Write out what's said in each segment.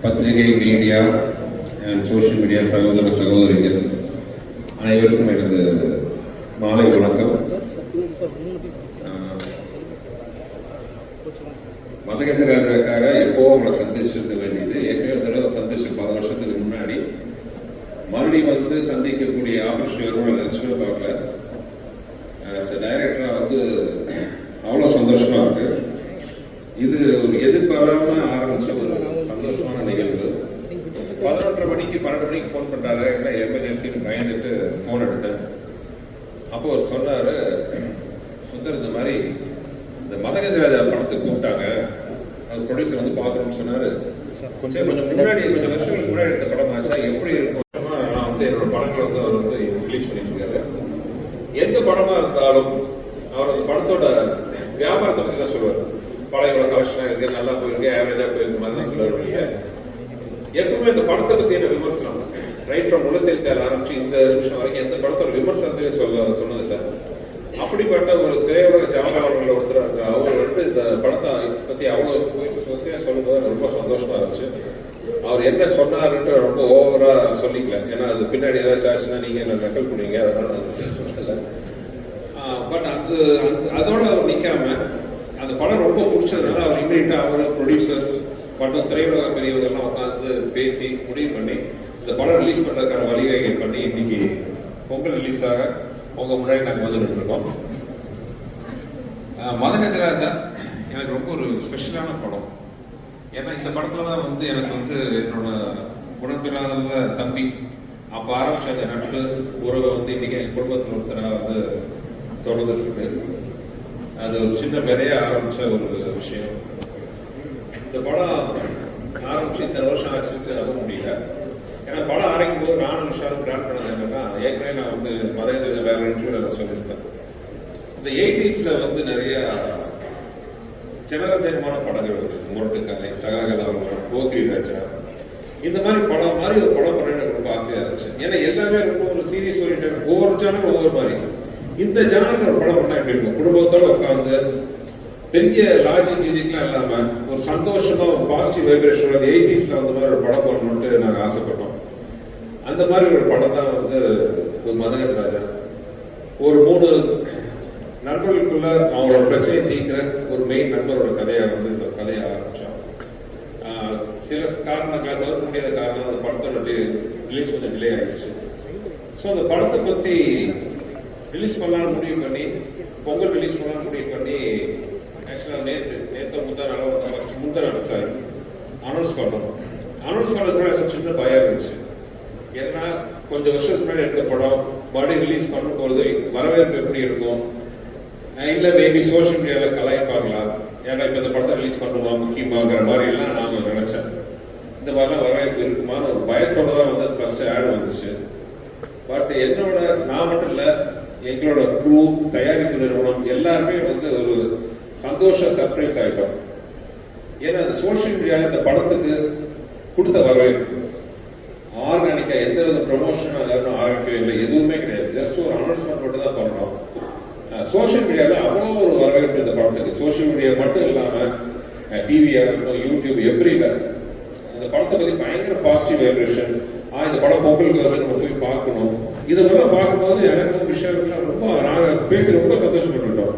பத்திரிகை media and social media சகோதர சகோதரிகள் அனைவருக்கும் எனது மாலை வணக்கம். ஆஹ், எப்போ அவங்களை சந்திச்சிருக்க வேண்டியது. ஏற்கனவே தடவை சந்திச்சு பல வருஷத்துக்கு முன்னாடி. மறுபடியும் வந்து சந்திக்கக்கூடிய ஆப்பர்ச்சுனிட்டி வருவோம் நினச்சிக்கூட பார்க்கல. டைரக்டராக வந்து இது ஒரு எதிர்பாராம ஆரம்பிச்ச ஒரு சந்தோஷமான நிகழ்வு. பதினொன்றரை மணிக்கு பன்னெண்டு மணிக்கு ஃபோன் பண்றாரு என்ன எமர்ஜென்சின்னு பயந்துட்டு ஃபோன் எடுத்தேன். அப்போ அவர் சொன்னாரு சுந்தர் இந்த மாதிரி இந்த மதகஜராஜா படத்துக்கு கூப்பிட்டாங்க. அது ப்ரொடியூசர் வந்து பார்க்கணும்னு சொன்னாரு. சரி கொஞ்சம் முன்னாடி கொஞ்சம் வருஷங்களுக்கு முன்னாடி எடுத்த படம் ஆச்சா? எப்படி இருக்கும்? நான் வந்து என்னோட படங்களை வந்து அவர் வந்து ரிலீஸ் பண்ணிட்டு இருக்காரு. எந்த படமா இருந்தாலும் அவர் அந்த படத்தோட வியாபாரத்தை பத்தி தான் சொல்லுவார். படம் இவ்வளவு கலெக்ஷனா இருக்கு நல்லா போயிருக்கு ஆவரேஜா போயிருக்கு மாதிரி தான் சொல்லுவார் இல்லையா எப்பவுமே இந்த படத்தை பத்தியான விமர்சனம் ரைட் ஃப்ரம் உலகத்தில் ஆரம்பிச்சு இந்த நிமிஷம் வரைக்கும் எந்த படத்தோட விமர்சனத்தையும் சொல்ல சொன்னதில்லை. அப்படிப்பட்ட ஒரு திரையுலக ஜாமான்கள் ஒருத்தராக இருக்கார். அவர் வந்து இந்த படத்தை பத்தி அவ்வளோ வசதியா சொல்லும்போது எனக்கு ரொம்ப சந்தோஷமா இருந்துச்சு. அவர் என்ன சொன்னாருன்ட்டு ரொம்ப ஓவரா சொல்லிக்கல. ஏன்னா அது பின்னாடி ஏதாச்சும் ஆச்சுன்னா நீங்க என்ன நக்கல் பண்ணுவீங்க? அதனால பட் அது அதோட அவர் நிற்காம அந்த படம் ரொம்ப பிடிச்சதுனால அவர் இமீடியட்டா அவர் ப்ரொடியூசர்ஸ் மற்றும் திரையுலக பெரியவர்கள்லாம் உட்காந்து பேசி முடிவு பண்ணி இந்த படம் ரிலீஸ் பண்ணுறதுக்கான வழிவகைகள் பண்ணி இன்னைக்கு பொங்கல் ரிலீஸ் ஆக முன்னாடி நாங்கள் வந்துட்டு இருக்கோம் மதகஜராஜா எனக்கு ரொம்ப ஒரு ஸ்பெஷலான படம். ஏன்னா இந்த படத்தில் தான் வந்து எனக்கு வந்து என்னோட உடன்பிறாத தம்பி அப்போ ஆரம்பிச்ச அந்த நட்பு உறவை வந்து இன்னைக்கு என் குடும்பத்தில் ஒருத்தராக வந்து தொடர்ந்துட்டு இருக்கு. அது ஒரு சின்ன விதைய ஆரம்பிச்ச ஒரு விஷயம். இந்த படம் ஆரம்பிச்சு இந்த வருஷம் ஆச்சுட்டு நம்ப முடியல. ஏன்னா படம் ஆரம்பிக்கும் போது நானும் விஷயம் பிளான் பண்ணது என்னன்னா ஏற்கனவே நான் வந்து மதகஜ வேற இன்டர்வியூல நான் சொல்லியிருக்கேன் இந்த எயிட்டிஸ்ல வந்து நிறைய ஜனரஞ்சகமான படங்கள் வந்து முரட்டுக்காலை சகாகலாவலம் போக்கி ராஜா. இந்த மாதிரி படம் மாதிரி ஒரு படம் பண்ண எனக்கு ரொம்ப ஆசையா இருந்துச்சு. ஏன்னா எல்லாமே ரொம்ப ஒரு சீரியஸ் ஓரியன்ட் ஒவ்வொரு சேனல் ஒவ்வொரு மாதிரி. இந்த ஜானல் ஒரு படம் பண்ணா எப்படி இருக்கும்? குடும்பத்தோட உட்காந்து பெரிய லாஜிக் மியூசிக்லாம் இல்லாம ஒரு சந்தோஷமா ஒரு பாசிட்டிவ் வைப்ரேஷன் அந்த எயிட்டிஸ்ல அந்த மாதிரி ஒரு படம் பண்ணணும்ட்டு நாங்க ஆசைப்பட்டோம். அந்த மாதிரி ஒரு படம் தான் வந்து ஒரு மதகத் ராஜா ஒரு மூணு நண்பர்களுக்குள்ள அவங்களோட பிரச்சனையை தீர்க்கிற ஒரு மெயின் நண்பரோட கதையை வந்து இந்த கதையை ஆரம்பிச்சோம். சில காரணங்களால் தவிர்க்க முடியாத காரணம் அந்த படத்தோட ரிலீஸ் கொஞ்சம் டிலே ஆயிடுச்சு. ஸோ அந்த படத்தை பற்றி ரிலீஸ் பண்ணலாம்னு முடிவு பண்ணி பொங்கல் ரிலீஸ் பண்ணலாம்னு முடிவு பண்ணி ஆக்சுவலாக நேற்று நேற்று முந்தா நாள் ஃபஸ்ட்டு முந்தா நாள் சாரி அனௌன்ஸ் பண்ணோம். அனௌன்ஸ் பண்ணதுக்கு எனக்கு சின்ன பயம் இருந்துச்சு. ஏன்னா கொஞ்சம் வருஷத்துக்கு முன்னாடி எடுத்த படம் மறுபடியும் ரிலீஸ் பண்ணும்போது வரவேற்பு எப்படி இருக்கும்? இல்லை மேபி சோஷியல் மீடியாவில் கலாய்ப்பாங்களா? ஏன்னா இப்போ இந்த படத்தை ரிலீஸ் பண்ணுவோம் முக்கியமாங்கிற மாதிரி எல்லாம் நாங்க நினைச்சேன். இந்த மாதிரிலாம் வரவேற்பு இருக்குமான்னு ஒரு பயத்தோட தான் வந்து ஃபர்ஸ்ட் ஆட் வந்துச்சு. பட் என்னோட நான் மட்டும் இல்லை எங்களோட குரூ தயாரிப்பு நிறுவனம் எல்லாருமே வந்து ஒரு சந்தோஷ சர்ப்ரைஸ் ஆகிட்டோம் ஏன்னா அந்த சோஷியல் மீடியாவில் இந்த படத்துக்கு கொடுத்த வரவேற்பு ஆர்கானிக்கா எந்த வித ப்ரொமோஷன் யாரும் ஆரம்பிக்கவே இல்லை. எதுவுமே கிடையாது. ஜஸ்ட் ஒரு அனௌன்ஸ்மெண்ட் மட்டும் தான் பண்ணணும் சோஷியல் மீடியாவில் அவ்வளோ ஒரு வரவேற்பு இந்த படத்துக்கு. சோஷியல் மீடியா மட்டும் இல்லாமல் டிவியாக இருக்கட்டும் யூடியூப் எவ்ரிவேர் அந்த படத்தை பற்றி பயங்கர பாசிட்டிவ் வைப்ரேஷன் ஆ இந்த படம் பொங்கலுக்கு வந்து நம்ம போய் பார்க்கணும். இதெல்லாம் பார்க்கும்போது எனக்கும் விஷயங்கள்லாம் ரொம்ப நாங்கள் பேசி ரொம்ப சந்தோஷப்பட்டுட்டோம்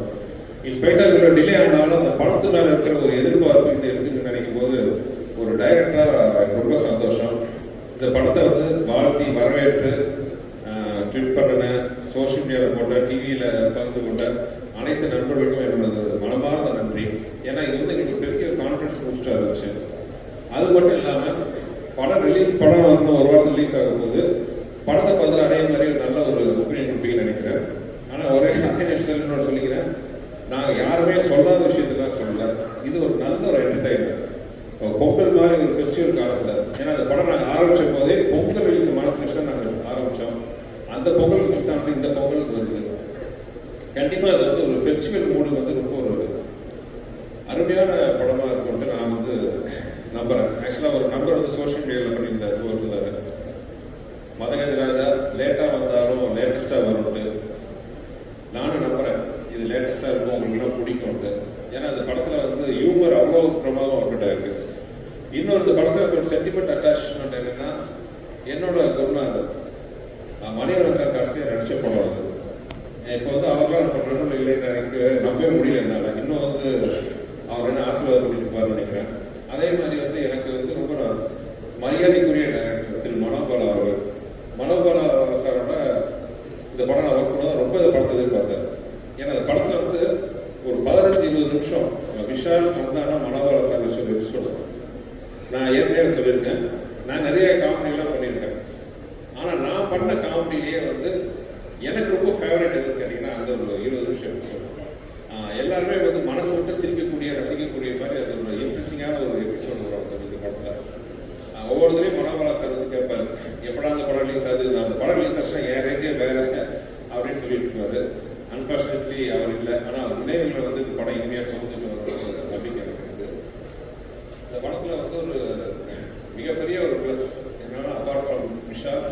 இன்ஸ்பெக்டர் இவ்வளோ டிலே ஆனாலும் அந்த படத்து மேலே இருக்கிற ஒரு எதிர்பார்ப்பு இது இருக்குன்னு நினைக்கும் போது ஒரு டைரக்டராக ரொம்ப சந்தோஷம். இந்த படத்தை வந்து வாழ்த்தி வரவேற்று ட்விட் பண்ணின சோஷியல் மீடியாவில் போட்ட டிவியில் பகிர்ந்து கொண்ட அனைத்து நண்பர்களுக்கும் என்னோட மனமார்ந்த நன்றி. ஏன்னா இது வந்து எங்களுக்கு பெரிய கான்ஃபிடன்ஸ் பூஸ்டாக இருந்துச்சு. அது மட்டும் இல்லாமல் படம் ரிலீஸ் படம் வந்து ஒரு வாரத்தில் ரிலீஸ் ஆகும் போது படத்தை பார்த்து அதே மாதிரி ஒரு நல்ல ஒரு ஒப்பீனியன் கொடுப்பீங்கன்னு நினைக்கிறேன். ஆனால் ஒரே அதே நிமிஷத்தில் இன்னொரு சொல்லிக்கிறேன். நாங்கள் யாருமே சொல்லாத விஷயத்துலாம் சொல்லல. இது ஒரு நல்ல ஒரு என்டர்டைன்மெண்ட் பொங்கல் மாதிரி ஒரு ஃபெஸ்டிவல் காலத்தில் ஏன்னா அந்த படம் நாங்கள் ஆரம்பித்த போதே பொங்கல் ரிலீஸ் மனசு நிமிஷம் நாங்கள் ஆரம்பித்தோம் அந்த பொங்கலுக்கு மிஸ் ஆனது இந்த பொங்கலுக்கு வருது. கண்டிப்பாக அது வந்து ஒரு ஃபெஸ்டிவல் மூடு வந்து ரொம்ப ஒரு அருமையான படமாக இருக்கும்ட்டு நான் வந்து நம்புறேன் ஆக்சுவலாக ஒரு நம்பர் வந்து சோஷியல் மீடியாவில் பண்ணியிருந்தார் போட்டிருந்தாரு மதகஜராஜா லேட்டாக வந்தாலும் லேட்டஸ்ட்டாக வரும்ட்டு. நானும் நம்புறேன் இது லேட்டஸ்ட்டாக இருக்கும் உங்களுக்கு எல்லாம் பிடிக்கும்ட்டு. ஏன்னா அந்த படத்தில் வந்து ஹியூமர் அவ்வளோ பிரமாதம் அவர்கிட்ட இருக்கு இன்னொரு இந்த படத்தில் ஒரு சென்டிமெண்ட் அட்டாச்மெண்ட் என்னன்னா என்னோட குருநாதர் மணிவரன் சார் கடைசியாக நடிச்ச படம் அது. இப்போ வந்து அவர்லாம் நம்ம நடுவில் இல்லைன்னு எனக்கு நம்பவே முடியல என்னால். இன்னும் வந்து அவர் என்ன ஆசீர்வாதம் பண்ணிட்டு நினைக்கிறேன். அதே மாதிரி வந்து எனக்கு வந்து ரொம்ப மரியாதைக்குரிய டேரக்டர் திரு மனோபாலா அவர்கள். மனோபாலா சாரோட இந்த படம் நான் ஒர்க் பண்ணது ரொம்ப இந்த படத்தை எதிர்பார்த்தேன். ஏன்னா அந்த படத்தில் வந்து ஒரு பதினஞ்சு இருபது நிமிஷம் விஷால் சந்தானம் மனோபாலா சார் வச்சு ஒரு எபிசோடு நான் ஏற்கனவே சொல்லியிருக்கேன். நான் நிறைய காமெடிலாம் பண்ணியிருக்கேன். ஆனால் நான் பண்ண காமெடியிலேயே வந்து எனக்கு ரொம்ப ஃபேவரட் எதுன்னு கேட்டிங்கன்னா அந்த ஒரு இருபது நிமிஷம் எபிசோடு எல்லாருமே வந்து மனசு விட்டு சிரிக்கக்கூடிய ரசிக்கக்கூடிய மாதிரி அது ஒரு இன்ட்ரெஸ்டிங்கான ஒரு எபிசோட் வரும் அந்த இந்த படத்தில் ஒவ்வொருத்தரையும் மனோபாலா சார் வந்து கேட்பாரு. எப்படா அந்த படம் ரிலீஸ் ஆகுது? அந்த படம் ரிலீஸ் ஆச்சுன்னா என் ரேஞ்சே வேற அப்படின்னு சொல்லிட்டு இருப்பாரு அன்பார்ச்சுனேட்லி அவர் இல்லை. ஆனால் அவர் நினைவுகளை வந்து இந்த படம் இனிமையாக சுமந்துட்டு வர நம்பிக்கை எனக்கு இருக்கு இந்த படத்தில் வந்து ஒரு மிகப்பெரிய ஒரு ப்ளஸ் என்னன்னா அப்பார்ட் ஃப்ரம் விஷால்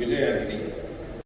விஜய் ஆண்டனி